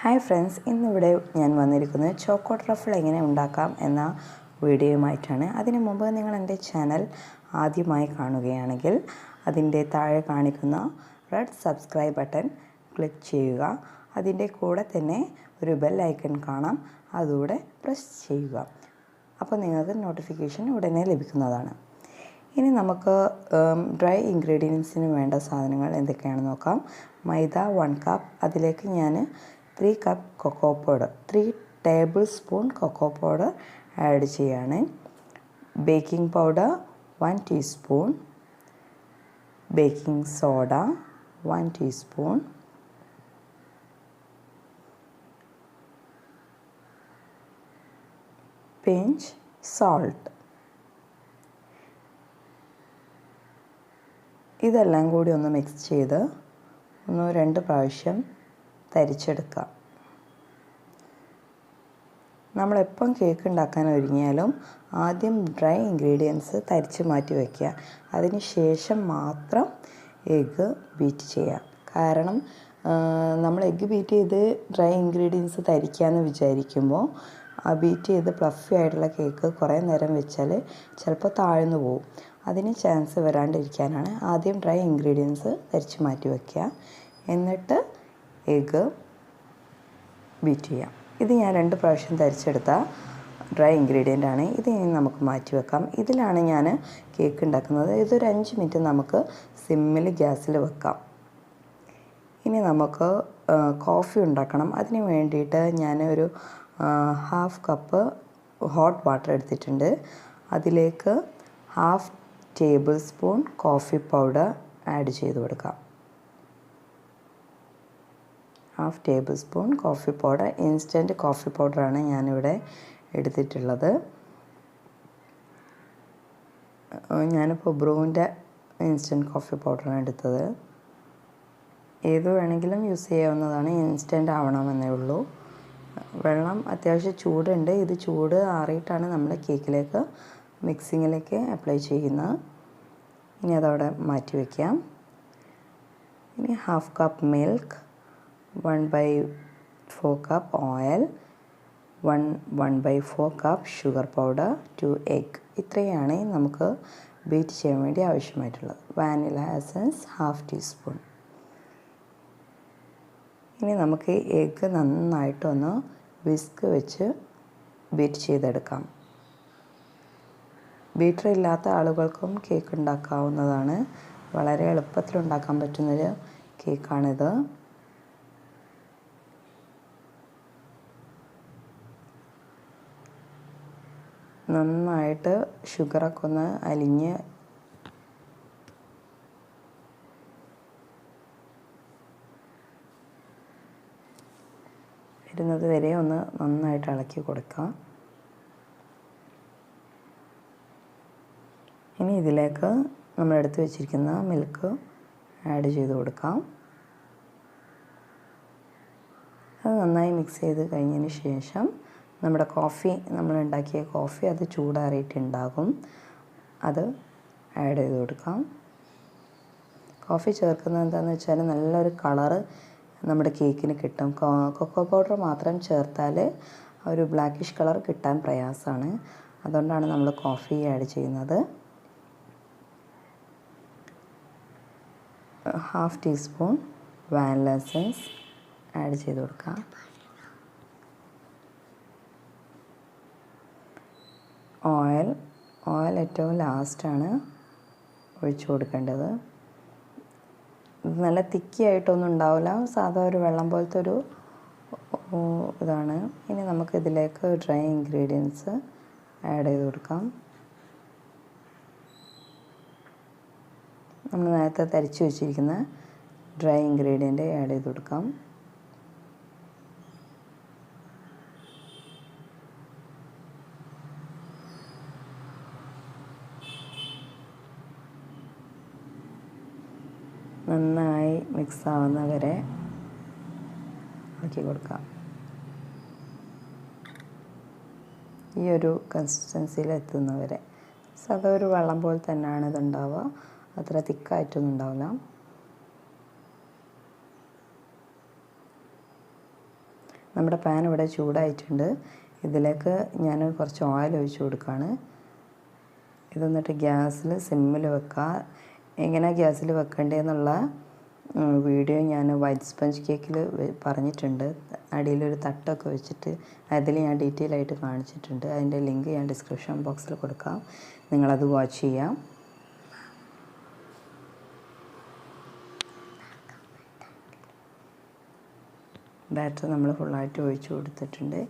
Hi friends ഇന്നിവിടെ ഞാൻ വന്നിരിക്കുന്നത് ചോക്കോ ട്രഫിൾ എങ്ങനെ ഉണ്ടാക്കാം എന്ന വീഡിയോയുമായിട്ടാണ്. അതിനു മുമ്പ് നിങ്ങൾ എന്റെ ചാനൽ ആദ്യമായി കാണുകയാണെങ്കിൽ അതിന്റെ താഴെ കാണിക്കുന്ന റെഡ് സബ്സ്ക്രൈബ് ബട്ടൺ ക്ലിക്ക് ചെയ്യുക. അതിന്റെ കൂടെ തന്നെ ഒരു ബെൽ ഐക്കൺ കാണാം. അതുകൂടെ പ്രസ് ചെയ്യുക. അപ്പോൾ നിങ്ങൾക്ക് നോട്ടിഫിക്കേഷൻ ഉടനെ ലഭിക്കുന്നതാണ്. ഇനി നമുക്ക് ഡ്രൈ ഇൻഗ്രീഡിയൻസിന് വേണ്ട സാധനങ്ങൾ എന്തൊക്കെയാണെന്ന് നോക്കാം. മൈദ വൺ കപ്പ്. അതിലേക്ക് ഞാൻ three cup cocoa powder three tablespoon cocoa powder add ചെയ്യാണ്. Baking powder one teaspoon baking soda one teaspoon pinch salt ഇതെല്ലാം കൂടി ഒന്ന് മിക്സ് ചെയ്ത് ഒന്ന് രണ്ട് പ്രാവശ്യം തരിച്ചെടുക്കാം നമ്മളെപ്പം കേക്ക് ഉണ്ടാക്കാൻ ഒരുങ്ങിയാലും ആദ്യം ഡ്രൈ ഇൻഗ്രീഡിയൻസ് തരിച്ച് മാറ്റി വയ്ക്കുക അതിന് ശേഷം മാത്രം എഗ്ഗ് ബീറ്റ് ചെയ്യുക. കാരണം നമ്മൾ എഗ്ഗ് ബീറ്റ് ചെയ്ത് ഡ്രൈ ഇൻഗ്രീഡിയൻസ് തരിക്കാമെന്ന് വിചാരിക്കുമ്പോൾ ആ ബീറ്റ് ചെയ്ത് പ്ലഫി ആയിട്ടുള്ള കേക്ക് കുറേ നേരം വെച്ചാൽ ചിലപ്പോൾ താഴ്ന്നു പോവും. അതിന് ചാൻസ് വരാണ്ടിരിക്കാനാണ് ആദ്യം ഡ്രൈ ഇൻഗ്രീഡിയൻസ് തരിച്ച് മാറ്റി വയ്ക്കുക എന്നിട്ട് എഗ്ഗ് ബീറ്റ് ചെയ്യാം. ഇത് ഞാൻ രണ്ട് പ്രാവശ്യം തരിച്ചെടുത്ത ഡ്രൈ ഇൻഗ്രീഡിയന്റ് ആണ്. ഇത് ഇനി നമുക്ക് മാറ്റി വെക്കാം. ഇതിലാണ് ഞാൻ കേക്ക് ഉണ്ടാക്കുന്നത്. ഇതൊരു അഞ്ച് മിനിറ്റ് നമുക്ക് സിമ്മിൽ ഗ്യാസിൽ വെക്കാം. ഇനി നമുക്ക് കോഫി ഉണ്ടാക്കണം. അതിന് വേണ്ടിയിട്ട് ഞാൻ ഒരു ഹാഫ് കപ്പ് ഹോട്ട് വാട്ടർ എടുത്തിട്ടുണ്ട്. അതിലേക്ക് half tablespoon coffee powder add ചെയ്ത് കൊടുക്കാം. Half tablespoon coffee powder instant coffee പൗഡറാണ് ഞാനിവിടെ എടുത്തിട്ടുള്ളത്. ഞാനിപ്പോൾ ബ്രൂവിന്റെ ഇൻസ്റ്റന്റ് കോഫി പൗഡറാണ് എടുത്തത്. ഏത് വേണമെങ്കിലും യൂസ് ചെയ്യാവുന്നതാണ് ഇൻസ്റ്റന്റ് ആവണമെന്നേ ഉള്ളൂ. വെള്ളം അത്യാവശ്യം ചൂടുണ്ട് ഇത് ചൂട് ആറിയിട്ടാണ് നമ്മൾ കേക്കിലേക്ക് മിക്സിങ്ങിലേക്ക് അപ്ലൈ ചെയ്യുന്നത് ഇനി അതവിടെ മാറ്റി വയ്ക്കാം ഇനി half cup milk one by four cup oil one one by four cup sugar powder two egg ഇത്രയാണ് നമുക്ക് ബീറ്റ് ചെയ്യാൻ വേണ്ടി ആവശ്യമായിട്ടുള്ളത്. വാനില എസൻസ് ഹാഫ് ടീസ്പൂൺ ഇനി നമുക്ക് എഗ്ഗ് നന്നായിട്ടൊന്ന് വിസ്ക് വെച്ച് ബീറ്റ് ചെയ്തെടുക്കാം. ബീറ്റർ ഇല്ലാത്ത ആളുകൾക്കും കേക്ക് ഉണ്ടാക്കാവുന്നതാണ്. വളരെ എളുപ്പത്തിൽ ഉണ്ടാക്കാൻ പറ്റുന്നൊരു കേക്കാണിത് നന്നായിട്ട് ഷുഗറൊക്കെ ഒന്ന് അലിഞ്ഞ് വരുന്നത് വരെ ഒന്ന് നന്നായിട്ട് ഇളക്കി കൊടുക്കാം. ഇനി ഇതിലേക്ക് നമ്മൾ എടുത്തു വെച്ചിരിക്കുന്ന മിൽക്ക് ആഡ് ചെയ്ത് കൊടുക്കാം. അത് നന്നായി മിക്സ് ചെയ്ത് കഴിഞ്ഞതിന് ശേഷം നമ്മുടെ കോഫി നമ്മൾ ഉണ്ടാക്കിയ കോഫി അത് ചൂടാറിയിട്ടുണ്ടാകും. അത് ആഡ് ചെയ്ത് കൊടുക്കാം. കോഫി ചേർക്കുന്നത് എന്താണെന്ന് വെച്ചാൽ നല്ലൊരു കളറ് നമ്മുടെ കേക്കിന് കിട്ടും. കൊക്കോ പൗഡർ മാത്രം ചേർത്താൽ ഒരു ബ്ലാക്കിഷ് കളർ കിട്ടാൻ പ്രയാസമാണ്. അതുകൊണ്ടാണ് നമ്മൾ കോഫി ആഡ് ചെയ്യുന്നത്. Half teaspoon vanilla essence add ചെയ്ത് കൊടുക്കാം. ഓയിൽ ഓയിൽ ഏറ്റവും ലാസ്റ്റാണ് ഒഴിച്ചു കൊടുക്കേണ്ടത്. നല്ല തിക്കി ആയിട്ടൊന്നും ഉണ്ടാവില്ല. സാധാ ഒരു വെള്ളം പോലത്തെ ഒരു ഇതാണ്. ഇനി നമുക്ക് ഇതിലേക്ക് ഡ്രൈ ഇൻഗ്രീഡിയൻസ് ആഡ് ചെയ്ത് കൊടുക്കാം. നമ്മൾ നേരത്തെ തരിച്ചു വെച്ചിരിക്കുന്ന ഡ്രൈ ഇൻഗ്രീഡിയന്റ് ആഡ് ചെയ്ത് കൊടുക്കാം. നന്നായി മിക്സ് ആവുന്ന വരെ ആക്കി കൊടുക്കാം. ഈ ഒരു കൺസിസ്റ്റൻസിയിൽ എത്തുന്നവരെ. സാധാ ഒരു വെള്ളം പോലെ തന്നെയാണ് ഇതുണ്ടാവുക. അത്ര തിക്കായിട്ടൊന്നും ഉണ്ടാവില്ല. നമ്മുടെ പാൻ ഇവിടെ ചൂടായിട്ടുണ്ട്. ഇതിലേക്ക് ഞാൻ കുറച്ച് ഓയിൽ ഒഴിച്ച് കൊടുക്കുകയാണ്. ഇതെന്നിട്ട് ഗ്യാസിൽ സിമ്മിൽ വെക്കുക. എങ്ങനെ ഗ്യാസിൽ വെക്കേണ്ടതെന്നുള്ള വീഡിയോ ഞാൻ വൈറ്റ് സ്പഞ്ച് കേക്കിൽ പറഞ്ഞിട്ടുണ്ട്. അടിയിലൊരു തട്ടൊക്കെ വെച്ചിട്ട് അതിൽ ഞാൻ ഡീറ്റെയിൽ ആയിട്ട് കാണിച്ചിട്ടുണ്ട്. അതിന്റെ ലിങ്ക് ഞാൻ ഡിസ്ക്രിപ്ഷൻ ബോക്സിൽ കൊടുക്കാം. നിങ്ങളത് വാച്ച് ചെയ്യാം. ബാറ്റർ നമ്മൾ ഫുള്ളായിട്ട് ഒഴിച്ചു കൊടുത്തിട്ടുണ്ട്.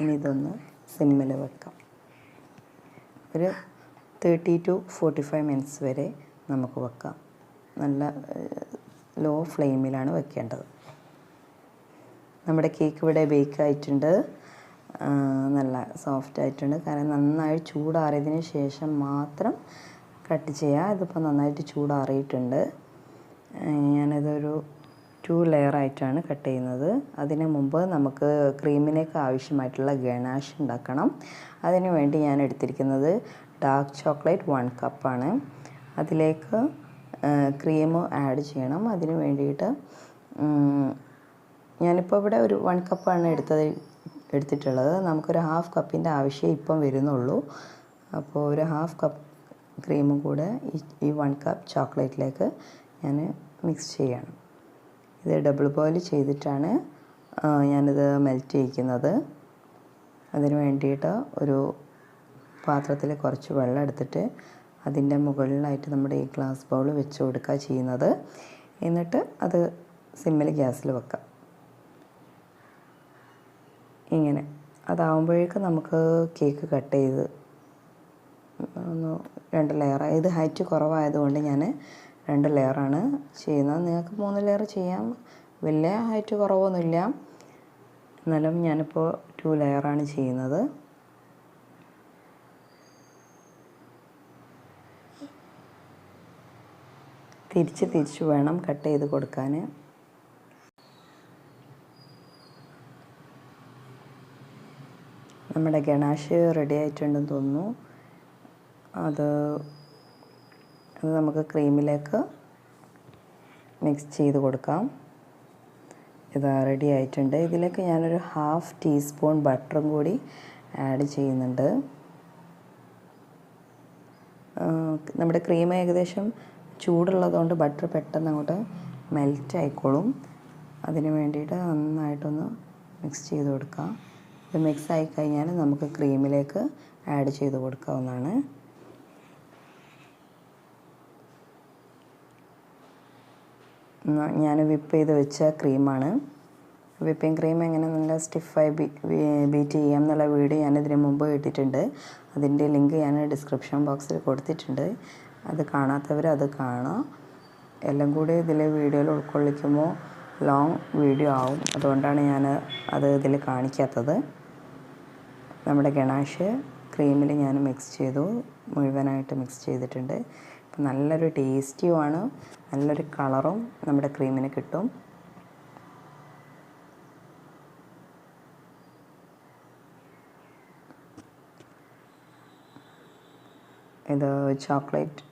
ഇനി ഇതൊന്ന് സിമ്മിൽ വെക്കാം. ഒരു thirty to forty five minutes വരെ നമുക്ക് വെക്കാം. നല്ല ലോ ഫ്ലെയിമിലാണ് വെക്കേണ്ടത്. നമ്മുടെ കേക്ക് ഇവിടെ ബേക്ക് ആയിട്ടുണ്ട്. നല്ല സോഫ്റ്റ് ആയിട്ടുണ്ട്. കാരണം നന്നായി ചൂടാറിയതിന് ശേഷം മാത്രം കട്ട് ചെയ്യുക ഇതിപ്പോൾ നന്നായിട്ട് ചൂടാറിയിട്ടുണ്ട്. ഞാനിതൊരു ടു ലെയർ ആയിട്ടാണ് കട്ട് ചെയ്യുന്നത്. അതിന് മുമ്പ് നമുക്ക് ക്രീമിലേക്ക് ആവശ്യമായിട്ടുള്ള ഗണാഷ് ഉണ്ടാക്കണം. അതിന് വേണ്ടി ഞാൻ എടുത്തിരിക്കുന്നത് ഡാർക്ക് ചോക്ലേറ്റ് വൺ കപ്പാണ് അതിലേക്ക് ക്രീം ആഡ് ചെയ്യണം. അതിന് വേണ്ടിയിട്ട് ഞാനിപ്പോൾ ഇവിടെ ഒരു വൺ കപ്പാണ് എടുത്തത് എടുത്തിട്ടുള്ളത്. നമുക്കൊരു ഹാഫ് കപ്പിന്റെ ആവശ്യം ഇപ്പം വരുന്നുള്ളൂ. അപ്പോൾ ഒരു ഹാഫ് കപ്പ് ക്രീമും കൂടെ ഈ വൺ കപ്പ് ചോക്ലേറ്റിലേക്ക് ഞാൻ മിക്സ് ചെയ്യണം. ഇത് ഡബിൾ ബോയിൽ ചെയ്തിട്ടാണ് ഞാനിത് മെൽറ്റ് ചെയ്യിക്കുന്നത്. അതിന് വേണ്ടിയിട്ട് ഒരു പാത്രത്തിൽ കുറച്ച് വെള്ളം എടുത്തിട്ട് അതിന്റെ മുകളിലായിട്ട് നമ്മുടെ ഈ ഗ്ലാസ് ബൗൾ വെച്ച് കൊടുക്കുക ചെയ്യുന്നത്. എന്നിട്ട് അത് സിമ്മിൽ ഗ്യാസിൽ വെക്കാം. ഇങ്ങനെ. അതാവുമ്പോഴേക്ക് നമുക്ക് കേക്ക് കട്ട് ചെയ്ത് ഒന്ന് രണ്ട് ലെയർ ഇത് ഹൈറ്റ് കുറവായതുകൊണ്ട് ഞാൻ രണ്ട് ലെയറാണ് ചെയ്യുന്നത്. നിങ്ങൾക്ക് മൂന്ന് ലെയർ ചെയ്യാം. വലിയ ഹൈറ്റ് കുറവൊന്നുമില്ല. എന്നാലും ഞാനിപ്പോൾ ടു ലെയറാണ് ചെയ്യുന്നത്. തിരിച്ച് തിരിച്ച് വേണം കട്ട് ചെയ്ത് കൊടുക്കാൻ. നമ്മുടെ ഗണാഷ് റെഡി ആയിട്ടുണ്ടെന്ന് തോന്നുന്നു. അത് അത് നമുക്ക് ക്രീമിലേക്ക് മിക്സ് ചെയ്ത് കൊടുക്കാം. ഇത് റെഡി ആയിട്ടുണ്ട്. ഇതിലേക്ക് ഞാനൊരു ഹാഫ് ടീസ്പൂൺ ബട്ടറും കൂടി ആഡ് ചെയ്യുന്നുണ്ട്. നമ്മുടെ ക്രീം ഏകദേശം ചൂടുള്ളതുകൊണ്ട് ബട്ടർ പെട്ടെന്ന് അങ്ങോട്ട് മെൽറ്റ് ആയിക്കോളും. അതിന് വേണ്ടിയിട്ട് നന്നായിട്ടൊന്ന് മിക്സ് ചെയ്ത് കൊടുക്കാം. ഇത് മിക്സ് ആയി കഴിഞ്ഞാൽ നമുക്ക് ക്രീമിലേക്ക് ആഡ് ചെയ്ത് കൊടുക്കാവുന്നതാണ്. ഞാൻ വിപ്പ് ചെയ്ത് വെച്ച ക്രീമാണ് വിപ്പിംഗ് ക്രീം എങ്ങനെ നല്ല സ്റ്റിഫായി ബീറ്റ് ചെയ്യാം എന്നുള്ള വീഡിയോ ഞാൻ മുമ്പ് ഇട്ടിട്ടുണ്ട്. അതിന്റെ ലിങ്ക് ഞാൻ ഡിസ്ക്രിപ്ഷൻ ബോക്സിൽ കൊടുത്തിട്ടുണ്ട്. അത് കാണാത്തവർ അത് കാണാം. എല്ലാം കൂടി ഇതിൽ വീഡിയോയിൽ ഉൾക്കൊള്ളിക്കുമ്പോൾ ലോങ് വീഡിയോ ആവും. അതുകൊണ്ടാണ് ഞാൻ അത് ഇതിൽ കാണിക്കാത്തത്. നമ്മുടെ ഗണാഷ് ക്രീമിൽ ഞാൻ മിക്സ് ചെയ്തു. മുഴുവനായിട്ട് മിക്സ് ചെയ്തിട്ടുണ്ട്. അപ്പം നല്ലൊരു ടേസ്റ്റിയുമാണ് നല്ലൊരു കളറും നമ്മുടെ ക്രീമിന് കിട്ടും. ഇത് ചോക്ലേറ്റ്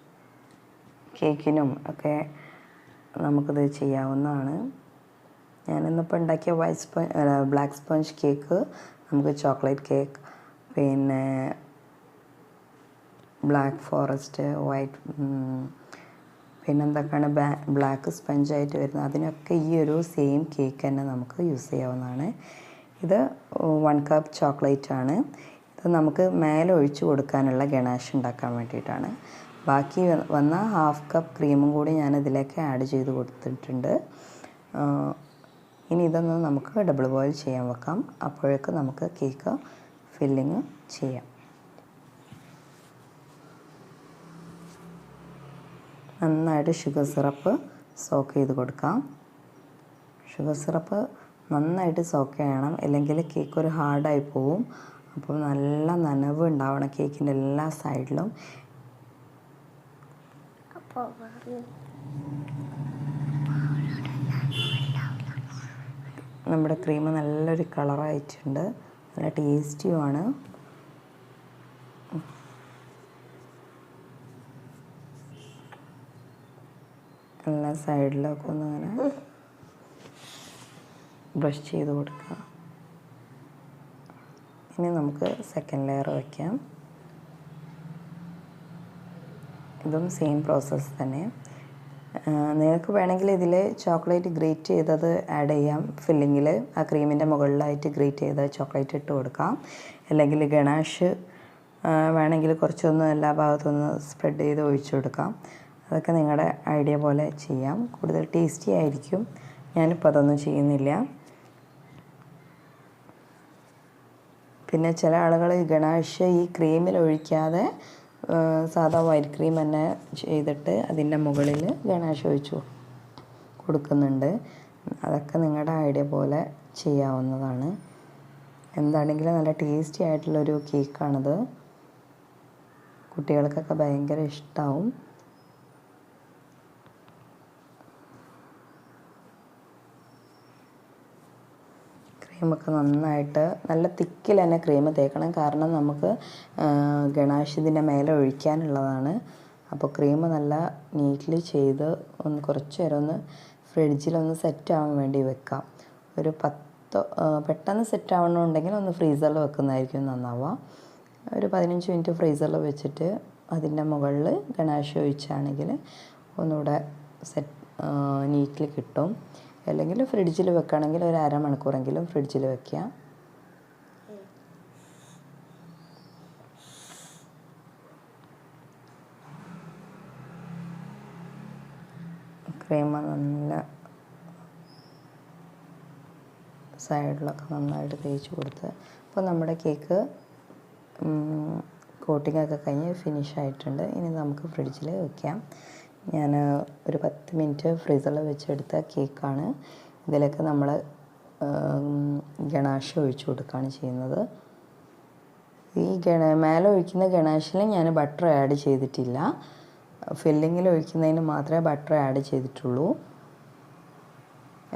കേക്കിനും ഒക്കെ നമുക്കിത് ചെയ്യാവുന്നതാണ്. ഞാനിന്നിപ്പോൾ ഉണ്ടാക്കിയ white sponge black sponge cake നമുക്ക് ചോക്ലേറ്റ് കേക്ക് പിന്നെ ബ്ലാക്ക് ഫോറസ്റ്റ് വൈറ്റ് പിന്നെന്തൊക്കെയാണ് ബ്ലാക്ക് സ്പഞ്ചായിട്ട് വരുന്നത്. അതിനൊക്കെ ഈ ഒരു സെയിം കേക്ക് തന്നെ നമുക്ക് യൂസ് ചെയ്യാവുന്നതാണ്. ഇത് വൺ കപ്പ് ചോക്ലേറ്റ് ആണ്. ഇത് നമുക്ക് മേലെ ഒഴിച്ചു കൊടുക്കാനുള്ള ഗണാഷ് ഉണ്ടാക്കാൻ വേണ്ടിയിട്ടാണ്. ബാക്കി വന്ന ഹാഫ് കപ്പ് ക്രീമും കൂടി ഞാൻ ഇതിലേക്ക് ആഡ് ചെയ്ത് കൊടുത്തിട്ടുണ്ട്. ഇനി ഇതൊന്ന് നമുക്ക് ഡബിൾ ബോയിൽ ചെയ്യാൻ വെക്കാം. അപ്പോഴേക്ക് നമുക്ക് കേക്ക് ഫില്ലിങ് ചെയ്യാം. നന്നായിട്ട് ഷുഗർ സിറപ്പ് സോക്ക് ചെയ്ത് കൊടുക്കാം. ഷുഗർ സിറപ്പ് നന്നായിട്ട് സോക്ക് ചെയ്യണം. അല്ലെങ്കിൽ കേക്ക് ഒരു ഹാർഡായി പോവും. അപ്പോൾ നല്ല നനവ് ഉണ്ടാവണം കേക്കിന്റെ എല്ലാ സൈഡിലും. നമ്മുടെ ക്രീം നല്ലൊരു കളറായിട്ടുണ്ട് നല്ല ടേസ്റ്റിയുമാണ് എല്ലാ സൈഡിലൊക്കെ ഒന്നങ്ങനെ ബ്രഷ് ചെയ്ത് കൊടുക്കുക ഇനി നമുക്ക് സെക്കൻഡ് ലെയർ വയ്ക്കാം ഇതും സെയിം പ്രോസസ്സ് തന്നെ. നിങ്ങൾക്ക് വേണമെങ്കിൽ ഇതിൽ ചോക്ലേറ്റ് ഗ്രേറ്റ് ചെയ്തത് ആഡ് ചെയ്യാം. ഫില്ലിങ്ങിൽ ആ ക്രീമിന്റെ മുകളിലായിട്ട് ഗ്രേറ്റ് ചെയ്ത ചോക്ലേറ്റ് ഇട്ട് കൊടുക്കാം. അല്ലെങ്കിൽ ഗണാഷ് വേണമെങ്കിൽ കുറച്ചൊന്ന് എല്ലാ ഭാഗത്തുനിന്ന് സ്പ്രെഡ് ചെയ്ത് ഒഴിച്ചു കൊടുക്കാം. അതൊക്കെ നിങ്ങളുടെ ഐഡിയ പോലെ ചെയ്യാം. കൂടുതൽ ടേസ്റ്റി ആയിരിക്കും. ഞാനിപ്പോൾ അതൊന്നും ചെയ്യുന്നില്ല. പിന്നെ ചില ആളുകൾ ഗണാഷ് ഈ ക്രീമിൽ ഒഴിക്കാതെ സാധാ വൈറ്റ് ക്രീം തന്നെ ചെയ്തിട്ട് അതിന്റെ മുകളിൽ ഗണാഷ് ഒഴിച്ചു കൊടുക്കുന്നുണ്ട്. അതൊക്കെ നിങ്ങളുടെ ഐഡിയ പോലെ ചെയ്യാവുന്നതാണ്. എന്താണെങ്കിലും നല്ല ടേസ്റ്റി ആയിട്ടുള്ളൊരു കേക്കാണത് കുട്ടികൾക്കൊക്കെ ഭയങ്കര ഇഷ്ടമാവും ക്രീമൊക്കെ നന്നായിട്ട് നല്ല തിക്കിൽ തന്നെ ക്രീം തേക്കണം. കാരണം നമുക്ക് ഗണാഷ് മേലെ ഒഴിക്കാനുള്ളതാണ്. അപ്പോൾ ക്രീം നല്ല നീറ്റ്ലി ചെയ്ത് ഒന്ന് കുറച്ച് നേരം ഒന്ന് ഫ്രിഡ്ജിലൊന്ന് സെറ്റ് ആവാൻ വേണ്ടി വെക്കാം. ഒരു പത്ത് പെട്ടെന്ന് സെറ്റ് ആവണമെന്നുണ്ടെങ്കിൽ ഒന്ന് ഫ്രീസറിൽ വെക്കുന്നതായിരിക്കും നന്നാവുക. ഒരു പതിനഞ്ച് മിനിറ്റ് ഫ്രീസറിൽ വെച്ചിട്ട് അതിന്റെ മുകളിൽ ഗണാഷ് ഒഴിച്ചാണെങ്കിൽ ഒന്നുകൂടെ സെറ്റ് നീറ്റിൽ കിട്ടും. അല്ലെങ്കിൽ ഫ്രിഡ്ജിൽ വെക്കുകയാണെങ്കിൽ ഒരു അരമണിക്കൂറെങ്കിലും ഫ്രിഡ്ജിൽ വെക്കുക. ക്രീം നല്ല സൈഡിലൊക്കെ നന്നായിട്ട് തേച്ച് കൊടുത്ത് അപ്പോൾ നമ്മുടെ കേക്ക് കോട്ടിങ്ങൊക്കെ കഴിഞ്ഞ് ഫിനിഷ് ആയിട്ടുണ്ട്. ഇനി നമുക്ക് ഫ്രിഡ്ജിൽ വെക്കാം. ഞാൻ ഒരു പത്ത് മിനിറ്റ് ഫ്രീസറിൽ വെച്ചെടുത്ത കേക്കാണ്. ഇതിലേക്ക് നമ്മൾ ഗണാഷ് ഒഴിച്ചു കൊടുക്കുകയാണ് ചെയ്യുന്നത്. ഈ ഗണ മേലെ ഒഴിക്കുന്ന ഗണാഷിൽ ഞാൻ ബട്ടർ ആഡ് ചെയ്തിട്ടില്ല. ഫില്ലിങ്ങിൽ ഒഴിക്കുന്നതിന് മാത്രമേ ബട്ടർ ആഡ് ചെയ്തിട്ടുള്ളൂ.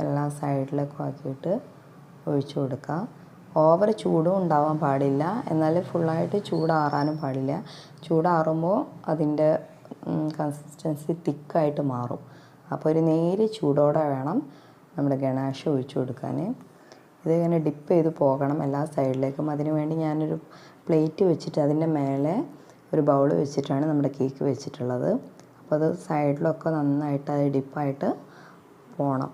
എല്ലാ സൈഡിലേക്കും ആക്കിയിട്ട് ഒഴിച്ചു കൊടുക്കുക ഓവർ ചൂടും ഉണ്ടാവാൻ പാടില്ല. എന്നാൽ ഫുള്ളായിട്ട് ചൂടാറാനും പാടില്ല. ചൂടാറുമ്പോൾ അതിന്റെ കൺസിസ്റ്റൻസി തിക്കായിട്ട് മാറും. അപ്പോൾ ഒരു നേര് ചൂടോടെ വേണം നമ്മുടെ ഗണാഷ് ഒഴിച്ചു കൊടുക്കാൻ ഇതിങ്ങനെ ഡിപ്പ് ചെയ്ത് പോകണം എല്ലാ സൈഡിലേക്കും അതിന് വേണ്ടി ഞാനൊരു പ്ലേറ്റ് വെച്ചിട്ട് അതിന്റെ മേലെ ഒരു ബൗൾ വെച്ചിട്ടാണ് നമ്മുടെ കേക്ക് വെച്ചിട്ടുള്ളത്. അപ്പോൾ അത് സൈഡിലൊക്കെ നന്നായിട്ട് അത് ഡിപ്പായിട്ട് പോകണം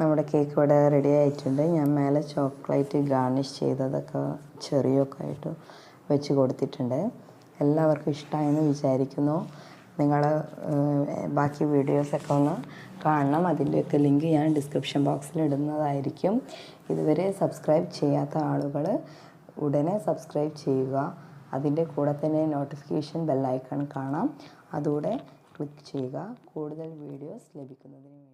നമ്മുടെ കേക്ക് ഇവിടെ റെഡി ആയിട്ടുണ്ട്. ഞാൻ മേലെ ചോക്ലേറ്റ് ഗാർണിഷ് ചെയ്തതൊക്കെ ചെറിയൊക്കെ ആയിട്ട് വെച്ച് കൊടുത്തിട്ടുണ്ട്. എല്ലാവർക്കും ഇഷ്ടമായെന്ന് വിചാരിക്കുന്നു. നിങ്ങൾ ബാക്കി വീഡിയോസൊക്കെ ഒന്ന് കാണണം. അതിന്റെയൊക്കെ ലിങ്ക് ഞാൻ ഡിസ്ക്രിപ്ഷൻ ബോക്സിൽ ഇടുന്നതായിരിക്കും. ഇതുവരെ സബ്സ്ക്രൈബ് ചെയ്യാത്ത ആളുകൾ ഉടനെ സബ്സ്ക്രൈബ് ചെയ്യുക. അതിന്റെ കൂടെ തന്നെ നോട്ടിഫിക്കേഷൻ ബെല്ലൈക്കൺ കാണാം. അതുകൂടെ ക്ലിക്ക് ചെയ്യുക. കൂടുതൽ വീഡിയോസ് ലഭിക്കുന്നതിന്